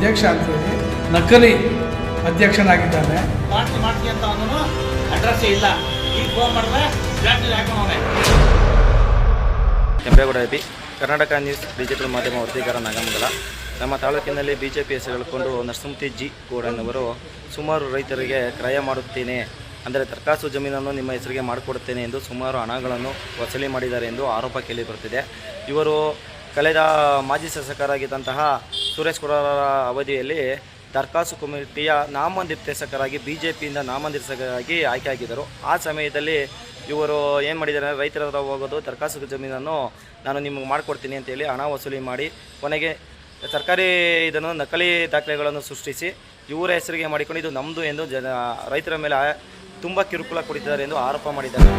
ಅಧ್ಯಕ್ಷ ಅಂತೇಳಿ ನಕಲಿ ಅಧ್ಯಕ್ಷನಾಗಿದ್ದಾನೆ. ಅಂತ ಅವನು ಅಡ್ರೆಸ್ ಇಲ್ಲ. ಈಗ ಫೋನ್ ಮಾಡಿದ್ರೆ block ಹಾಕೊಂಡವನೆ Kempegowda B Karnataka news digital ಮಾಧ್ಯಮ ವರದಿಗಾರ ನಾಗಮಂಗಲ. ನಮ್ಮ ತಾಲೂಕಿನಲ್ಲಿ ಬಿ ಜೆ ಪಿ ಹೆಸರುಗಳಿಕೊಂಡು ನರಸಿಂಹತಿ ಜಿ ಗೌಡನವರು ಸುಮಾರು ರೈತರಿಗೆ ಕ್ರಯ ಮಾಡುತ್ತೇನೆ. ಅಂದರೆ ತರಕಾಸು ಜಮೀನನ್ನು ನಿಮ್ಮ ಹೆಸರಿಗೆ ಮಾಡಿಕೊಡುತ್ತೇನೆ ಎಂದು ಸುಮಾರು ಹಣಗಳನ್ನು ವಸೂಲಿ ಮಾಡಿದ್ದಾರೆ ಎಂದು ಆರೋಪ ಕೇಳಿ ಬರುತ್ತಿದೆ. ಇವರು ಕಳೆದ ಮಾಜಿ ಶಾಸಕರಾಗಿದ್ದಂತಹ ಸುರೇಶ್ ಕುರಾರ ಅವಧಿಯಲ್ಲಿ ದರ್ಖಾಸ್ತು ಕಮಿಟಿಯ ನಾಮನಿರ್ದೇಶಕರಾಗಿ ಬಿ ಜೆ ಪಿಯಿಂದ ನಾಮನಿರ್ದೇಶಕರಾಗಿ ಆಯ್ಕೆಯಾಗಿದ್ದರು ಆ ಸಮಯದಲ್ಲಿ ಇವರು ಏನು ಮಾಡಿದ್ದಾರೆ ರೈತರ ಹತ್ರ ಹೋಗೋದು ದರ್ಖಾಸ್ತು ಜಮೀನನ್ನು ನಾನು ನಿಮಗೆ ಮಾಡಿಕೊಡ್ತೀನಿ ಅಂತೇಳಿ ಹಣ ವಸೂಲಿ ಮಾಡಿ, ಕೊನೆಗೆ ಸರ್ಕಾರಿ ಇದನ್ನು ನಕಲಿ ದಾಖಲೆಗಳನ್ನು ಸೃಷ್ಟಿಸಿ, ಇವರ ಹೆಸರಿಗೆ ಮಾಡಿಕೊಂಡು ಇದು ನಮ್ಮದು ಎಂದು ಜನ, ರೈತರ ಮೇಲೆ ತುಂಬ ಕಿರುಕುಳ ಕೊಡಿದ್ದಾರೆ ಎಂದು ಆರೋಪ ಮಾಡಿದ್ದಾರೆ.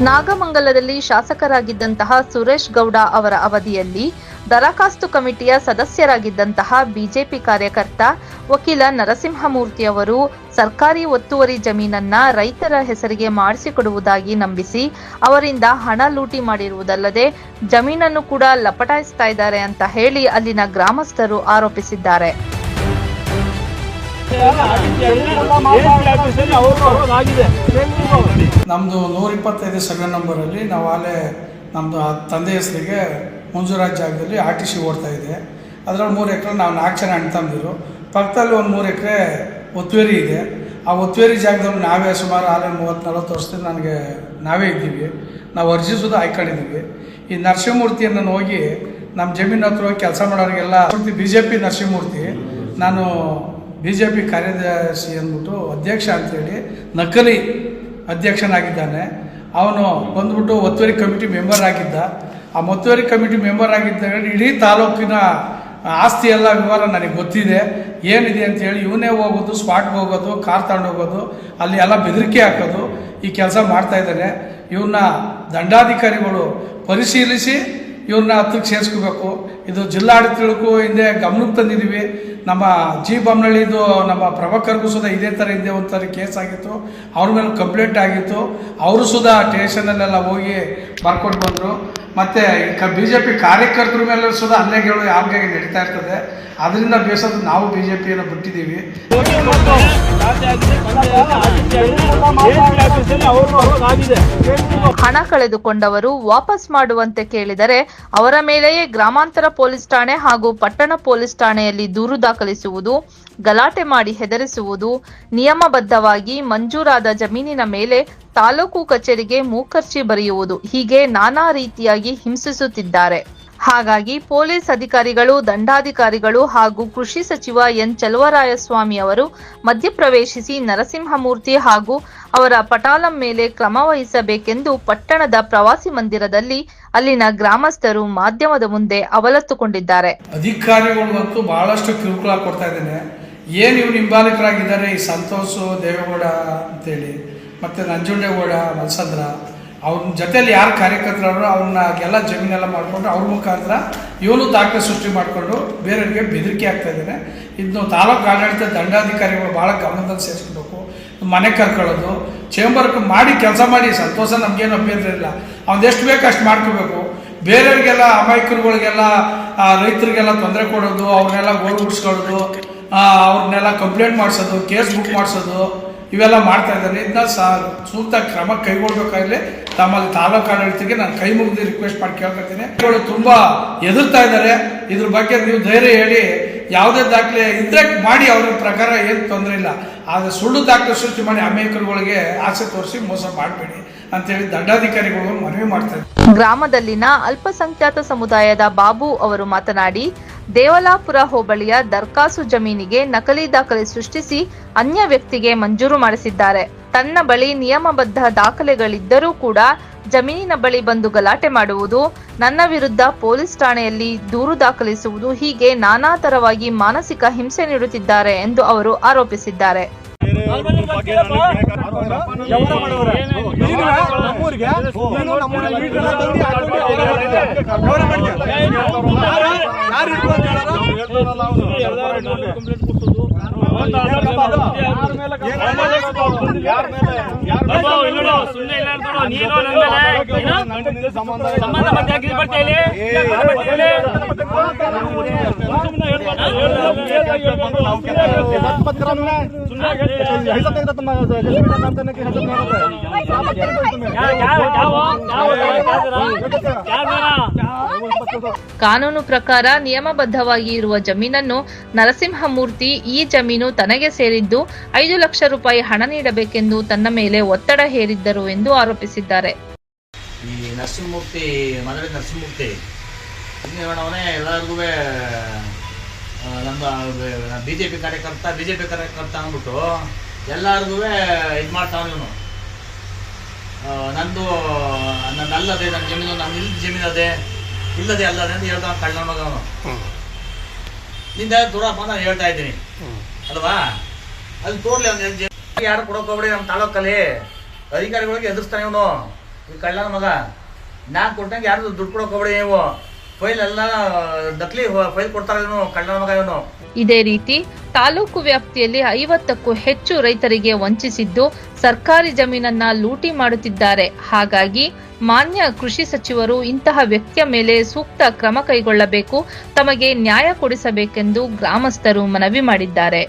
ನಾಗಮಂಗಲದಲ್ಲಿ ಶಾಸಕರಾಗಿದ್ದಂತಹ ಸುರೇಶ್ ಗೌಡ ಅವರ ಅವಧಿಯಲ್ಲಿ ದರಖಾಸ್ತು ಕಮಿಟಿಯ ಸದಸ್ಯರಾಗಿದ್ದಂತಹ ಬಿಜೆಪಿ ಕಾರ್ಯಕರ್ತ ವಕೀಲ ನರಸಿಂಹಮೂರ್ತಿ ಅವರು ಸರ್ಕಾರಿ ಒತ್ತುವರಿ ಜಮೀನನ್ನ ರೈತರ ಹೆಸರಿಗೆ ಮಾಡಿಸಿಕೊಡುವುದಾಗಿ ನಂಬಿಸಿ ಅವರಿಂದ ಹಣ ಲೂಟಿ ಮಾಡಿರುವುದಲ್ಲದೆ ಜಮೀನನ್ನು ಕೂಡ ಲಪಟಾಯಿಸ್ತಾ ಇದ್ದಾರೆ ಅಂತ ಹೇಳಿ ಅಲ್ಲಿನ ಗ್ರಾಮಸ್ಥರು ಆರೋಪಿಸಿದ್ದಾರೆ. ನಮ್ಮದು ನೂರ ಇಪ್ಪತ್ತೈದು ಸರ್ವೆ ನಂಬರಲ್ಲಿ ನಾವು ಅಲ್ಲೇ ನಮ್ಮದು ತಂದೆ ಹೆಸರಿಗೆ ಮಂಜುರಾಜ್ ಜಾಗದಲ್ಲಿ ಆರ್ ಟಿ ಸಿ ಇದೆ. ಅದರಲ್ಲಿ ಮೂರು ಎಕರೆ ನಾವು ನಾಲ್ಕು ಜನ ಅಣ್ಣ ತಂದಿದ್ರು ಪಕ್ಕದಲ್ಲಿ ಒಂದು ಮೂರು ಎಕರೆ ಒತ್ತುವರಿ ಇದೆ. ಆ ಒತ್ತುವರಿ ಜಾಗದಲ್ಲಿ ನಾವೇ ಸುಮಾರು ಆಲೆ ಮೂವತ್ತು ನಲ್ವತ್ತು ವರ್ಷದಿಂದ ನನಗೆ ನಾವೇ ಇದ್ದೀವಿ. ನಾವು ಅರ್ಜಿ ಸುದ ಹಾಕೊಂಡಿದ್ದೀವಿ. ಈ ನರಸಿಂಹಮೂರ್ತಿಯನ್ನು ಹೋಗಿ ನಮ್ಮ ಜಮೀನು ಹತ್ರ ಹೋಗಿ ಕೆಲಸ ಮಾಡೋರಿಗೆಲ್ಲ ಬಿ ಜೆ ಪಿ ನರಸಿಂಹಮೂರ್ತಿ, ನಾನು ಬಿ ಜೆ ಪಿ ಕಾರ್ಯದರ್ಶಿ ಅಂದ್ಬಿಟ್ಟು ಅಧ್ಯಕ್ಷ ಅಂತೇಳಿ ನಕಲಿ ಅಧ್ಯಕ್ಷನಾಗಿದ್ದಾನೆ. ಅವನು ಬಂದ್ಬಿಟ್ಟು ಒತ್ತುವರಿ ಕಮಿಟಿ ಮೆಂಬರ್ ಆಗಿದ್ದ. ಆ ಒತ್ತುವರಿ ಕಮಿಟಿ ಮೆಂಬರ್ ಆಗಿದ್ದಾಗ ಇಡೀ ತಾಲೂಕಿನ ಆಸ್ತಿ ಎಲ್ಲ ವಿವರ ನನಗೆ ಗೊತ್ತಿದೆ. ಏನಿದೆ ಅಂತೇಳಿ ಇವನೇ ಹೋಗೋದು ಸ್ಪಾಟ್ಗೆ ಹೋಗೋದು, ಕಾರ್ ತಗೊಂಡು ಹೋಗೋದು, ಅಲ್ಲಿ ಎಲ್ಲ ಬೆದರಿಕೆ ಹಾಕೋದು, ಈ ಕೆಲಸ ಮಾಡ್ತಾ ಇದ್ದಾನೆ. ಇವನ್ನ ದಂಡಾಧಿಕಾರಿಗಳು ಪರಿಶೀಲಿಸಿ ಇವ್ರನ್ನ ಹತ್ತಿರಕ್ಕೆ ಸೇರಿಸ್ಕೋಬೇಕು. ಇದು ಜಿಲ್ಲಾಡಳಿತಕ್ಕೂ ಹಿಂದೆ ಗಮನಕ್ಕೆ ತಂದಿದ್ದೀವಿ. ನಮ್ಮ ಜಿ ನಮ್ಮ ಪ್ರಭಾಕರ್ಗೂ ಸುದ ಇದೇ ಥರ ಇದೆ ಒಂಥರ ಕೇಸ್ ಆಗಿತ್ತು. ಅವ್ರ ಮೇಲೆ ಕಂಪ್ಲೇಂಟ್ ಆಗಿತ್ತು. ಅವರು ಸುದ ಸ್ಟೇಷನಲ್ಲೆಲ್ಲ ಹೋಗಿ ಬರ್ಕೊಂಡು ಬಂದರು. ಮತ್ತು ಬಿ ಜೆ ಪಿ ಕಾರ್ಯಕರ್ತರ ಮೇಲೆ ಸುಧಾ ಹಲ್ಲೆಗಳು ಯಾವಾಗ ನಡೀತಾ ಇರ್ತದೆ. ಅದರಿಂದ ಬೇಸತ್ತು ನಾವು ಬಿ ಜೆ ಪಿಯನ್ನು ಬಿಟ್ಟಿದ್ದೀವಿ. ಹಣ ಕಳೆದುಕೊಂಡವರು ವಾಪಸ್ ಮಾಡುವಂತೆ ಕೇಳಿದರೆ ಅವರ ಮೇಲೆಯೇ ಗ್ರಾಮಾಂತರ ಪೊಲೀಸ್ ಠಾಣೆ ಹಾಗೂ ಪಟ್ಟಣ ಪೊಲೀಸ್ ಠಾಣೆಯಲ್ಲಿ ದೂರು ದಾಖಲಿಸುವುದು, ಗಲಾಟೆ ಮಾಡಿ ಹೆದರಿಸುವುದು, ನಿಯಮಬದ್ಧವಾಗಿ ಮಂಜೂರಾದ ಜಮೀನಿನ ಮೇಲೆ ತಾಲೂಕು ಕಚೇರಿಗೆ ಮೂಕರ್ಜಿ ಬರೆಯುವುದು ಹೀಗೆ ನಾನಾ ರೀತಿಯಾಗಿ ಹಿಂಸಿಸುತ್ತಿದ್ದಾರೆ. ಹಾಗಾಗಿ ಪೊಲೀಸ್ ಅಧಿಕಾರಿಗಳು, ದಂಡಾಧಿಕಾರಿಗಳು ಹಾಗೂ ಕೃಷಿ ಸಚಿವ ಎನ್. ಚಲುವರಾಯಸ್ವಾಮಿ ಅವರು ಮಧ್ಯಪ್ರವೇಶಿಸಿ ನರಸಿಂಹಮೂರ್ತಿ ಹಾಗೂ ಅವರ ಪಟಾಲಂ ಮೇಲೆ ಕ್ರಮ ವಹಿಸಬೇಕೆಂದು ಪಟ್ಟಣದ ಪ್ರವಾಸಿ ಮಂದಿರದಲ್ಲಿ ಅಲ್ಲಿನ ಗ್ರಾಮಸ್ಥರು ಮಾಧ್ಯಮದ ಮುಂದೆ ಅವಲತ್ತುಕೊಂಡಿದ್ದಾರೆ. ಅಧಿಕಾರಿಗಳು ಬಹಳಷ್ಟು ಕಿರುಕುಳ ಕೊಡ್ತಾ ಇದ್ದೇನೆ. ಏನು ಇವ್ರು ಹಿಂಬಾಲಕರಾಗಿದ್ದಾರೆ ಈ ಸಂತೋಷ ದೇವೇಗೌಡ ಅಂತೇಳಿ, ಮತ್ತೆ ನಂಜುಂಡೇಗೌಡ, ಮಲ್ಸಂದ್ರ ಅವ್ರ ಜೊತೆಯಲ್ಲಿ ಯಾರು ಕಾರ್ಯಕರ್ತರವರು ಅವ್ರನ್ನ ಎಲ್ಲ ಜಮೀನೆಲ್ಲ ಮಾಡಿಕೊಂಡು ಅವ್ರ ಮುಖಾಂತರ ಇವನು ದಾಖಲೆ ಸೃಷ್ಟಿ ಮಾಡಿಕೊಂಡು ಬೇರೆಯವರಿಗೆ ಬೆದರಿಕೆ ಆಗ್ತಾ ಇದ್ದಾನೆ. ಇದನ್ನು ತಾಲೂಕು ಆಡಳಿತ ದಂಡಾಧಿಕಾರಿಗಳು ಭಾಳ ಗಮನದಲ್ಲಿ ಸೇರಿಸ್ಕೊಬೇಕು. ಮನೆ ಕರ್ಕೊಳ್ಳೋದು ಚೇಂಬರ್ಗೆ ಮಾಡಿ ಕೆಲಸ ಮಾಡಿ, ಸಂತೋಷ ನಮಗೇನು ಅಭ್ಯಂತರ ಇಲ್ಲ. ಅವ್ನು ಎಷ್ಟು ಬೇಕು ಅಷ್ಟು ಮಾಡ್ಕೋಬೇಕು. ಬೇರೆಯವ್ರಿಗೆಲ್ಲ ಅಮಾಯಕರುಗಳಿಗೆಲ್ಲ ರೈತರಿಗೆಲ್ಲ ತೊಂದರೆ ಕೊಡೋದು, ಅವ್ರನ್ನೆಲ್ಲ ಗೋಳು ಬಿಡಿಸ್ಕೊಳ್ಳೋದು ಅವ್ರನ್ನೆಲ್ಲ ಕಂಪ್ಲೇಂಟ್ ಮಾಡಿಸೋದು ಕೇಸ್ ಬುಕ್ ಮಾಡಿಸೋದು. ಇವೆಲ್ಲ ಮಾಡ್ತಾ ಇದ್ದಾರೆ. ಇದನ್ನ ಸೂಕ್ತ ಕ್ರಮ ಕೈಗೊಳ್ಬೇಕಾಗಲಿ. ತಮ್ಮಲ್ಲಿ ತಾಲೂಕು ಆಡಳಿತಕ್ಕೆ ನಾನು ಕೈ ಮುಗಿದು ರಿಕ್ವೆಸ್ಟ್ ಮಾಡಿ ಕೇಳ್ಕೊತೀನಿ ಇವರು ತುಂಬ ಎದುರ್ತಾ ಇದ್ದಾರೆ. ಇದ್ರ ಬಗ್ಗೆ ನೀವು ಧೈರ್ಯ ಹೇಳಿ. ಯಾವುದೇ ದಾಖಲೆ ಇದ್ರೆ ಮಾಡಿ ಅವ್ರ ಪ್ರಕಾರ ಏನು ತೊಂದರೆ ಇಲ್ಲ. ಆದರೆ ಸುಳ್ಳು ದಾಖಲೆ ಸೃಷ್ಟಿ ಮಾಡಿ ಅಮೇಕರುಗಳಿಗೆ ಆಸೆ ತೋರಿಸಿ ಮೋಸ ಮಾಡಬೇಡಿ ಅಂತೇಳಿ ದಂಡಾಧಿಕಾರಿಗಳು ಮನವಿ ಮಾಡ್ತಾರೆ ಗ್ರಾಮದಲ್ಲಿನ ಅಲ್ಪಸಂಖ್ಯಾತ ಸಮುದಾಯದ ಬಾಬು ಅವರು ಮಾತನಾಡಿ ದೇವಲಾಪುರ ಹೋಬಳಿಯ ದರ್ಕಾಸು ಜಮೀನಿಗೆ ನಕಲಿ ದಾಖಲೆ ಸೃಷ್ಟಿಸಿ ಅನ್ಯ ವ್ಯಕ್ತಿಗೆ ಮಂಜೂರು ಮಾಡಿಸಿದ್ದಾರೆ. ತನ್ನ ಬಳಿ ನಿಯಮಬದ್ಧ ದಾಖಲೆಗಳಿದ್ದರೂ ಕೂಡ ಜಮೀನಿನ ಬಳಿ ಬಂದು ಗಲಾಟೆ ಮಾಡುವುದು ನನ್ನ ವಿರುದ್ಧ ಪೊಲೀಸ್ ಠಾಣೆಯಲ್ಲಿ ದೂರು ದಾಖಲಿಸುವುದು ಹೀಗೆ ನಾನಾ ತರವಾಗಿ ಮಾನಸಿಕ ಹಿಂಸೆ ನೀಡುತ್ತಿದ್ದಾರೆ ಎಂದು ಅವರು ಆರೋಪಿಸಿದ್ದಾರೆ. இருந்தால் ಸಂಬಂಧ ಮತ್ತೆ ಬರ್ತಾ ಇಲ್ಲಿ? ಕಾನೂನು ಪ್ರಕಾರ ನಿಯಮಬದ್ಧವಾಗಿ ಇರುವ ಜಮೀನನ್ನು ನರಸಿಂಹಮೂರ್ತಿ ಈ ಜಮೀನು ತನಗೆ ಸೇರಿದ್ದು ಐದು ಲಕ್ಷ ರೂಪಾಯಿ ಹಣ ನೀಡಬೇಕೆಂದು ತನ್ನ ಮೇಲೆ ಒತ್ತಡ ಹೇರಿದ್ದರು ಎಂದು ಆರೋಪಿಸಿದ್ದಾರೆ. ಈ ನರಸಿಂಹಮೂರ್ತಿ ಮದುವೆ ನರಸಿಂಹಮೂರ್ತಿ ಅವನೇ ಎಲ್ಲರಿಗೂ ನಮ್ಮ ಬಿ ಜೆ ಪಿ ಕಾರ್ಯಕರ್ತ ಬಿ ಜೆ ಪಿ ಕಾರ್ಯಕರ್ತ ಅಂದ್ಬಿಟ್ಟು ಎಲ್ಲರಿಗೂ ಇದು ಮಾಡ್ತಾವನು ಇವನು. ನಂದು ನನ್ನ ಅಲ್ಲದೆ ನನ್ನ ಜಮೀನು ನನ್ನ ಇಲ್ಲಿ ಜಮೀನು ಅದೇ ಇಲ್ಲದೆ ಅಲ್ಲದೆ ಅಂತ ಹೇಳ್ತಾವ ಕಳ್ಳ ಮಗ ಅವನು. ನಿಂದ ದೂರಪ್ಪ ನಾನು ಹೇಳ್ತಾ ಇದ್ದೀನಿ. ಅಲ್ವಾ? ಅಲ್ಲಿ ತೋರ್ಲಿ ಅವ್ನು ಯಾರು ಕೊಡೋಕೆ ಹೋಗ್ಬಿಡಿ ನಮ್ಮ ತಾಲೂಕಲ್ಲಿ? ಅಧಿಕಾರಿಗಳಿಗೆ ಎದುರಿಸ್ತಾನೆ ಇವನು. ಈ ಕಳ್ಳನ ಮಗ. ನಾನು ಕೊಟ್ಟಂಗೆ ಯಾರು ದುಡ್ಡು ಕೊಡೋಕೆ ಹೋಗ್ಬಿಡಿ ನೀವು? ಫೈಲ್ ಎಲ್ಲ, ನಕಲಿ ಫೈಲ್ ಕೊಡ್ತಾರೆ ಕಳ್ಳನ ಮಗ ಇವನು. ಇದೇ ರೀತಿ ತಾಲೂಕು ವ್ಯಾಪ್ತಿಯಲ್ಲಿ ಐವತ್ತಕ್ಕೂ ಹೆಚ್ಚು ರೈತರಿಗೆ ವಂಚಿಸಿದ್ದು ಸರ್ಕಾರಿ ಜಮೀನನ್ನ ಲೂಟಿ ಮಾಡುತ್ತಿದ್ದಾರೆ. ಹಾಗಾಗಿ ಮಾನ್ಯ ಕೃಷಿ ಸಚಿವರು ಇಂತಹ ವ್ಯಕ್ತಿಯ ಮೇಲೆ ಸೂಕ್ತ ಕ್ರಮ ಕೈಗೊಳ್ಳಬೇಕು, ತಮಗೆ ನ್ಯಾಯ ಕೊಡಿಸಬೇಕೆಂದು ಗ್ರಾಮಸ್ಥರು ಮನವಿ ಮಾಡಿದ್ದಾರೆ.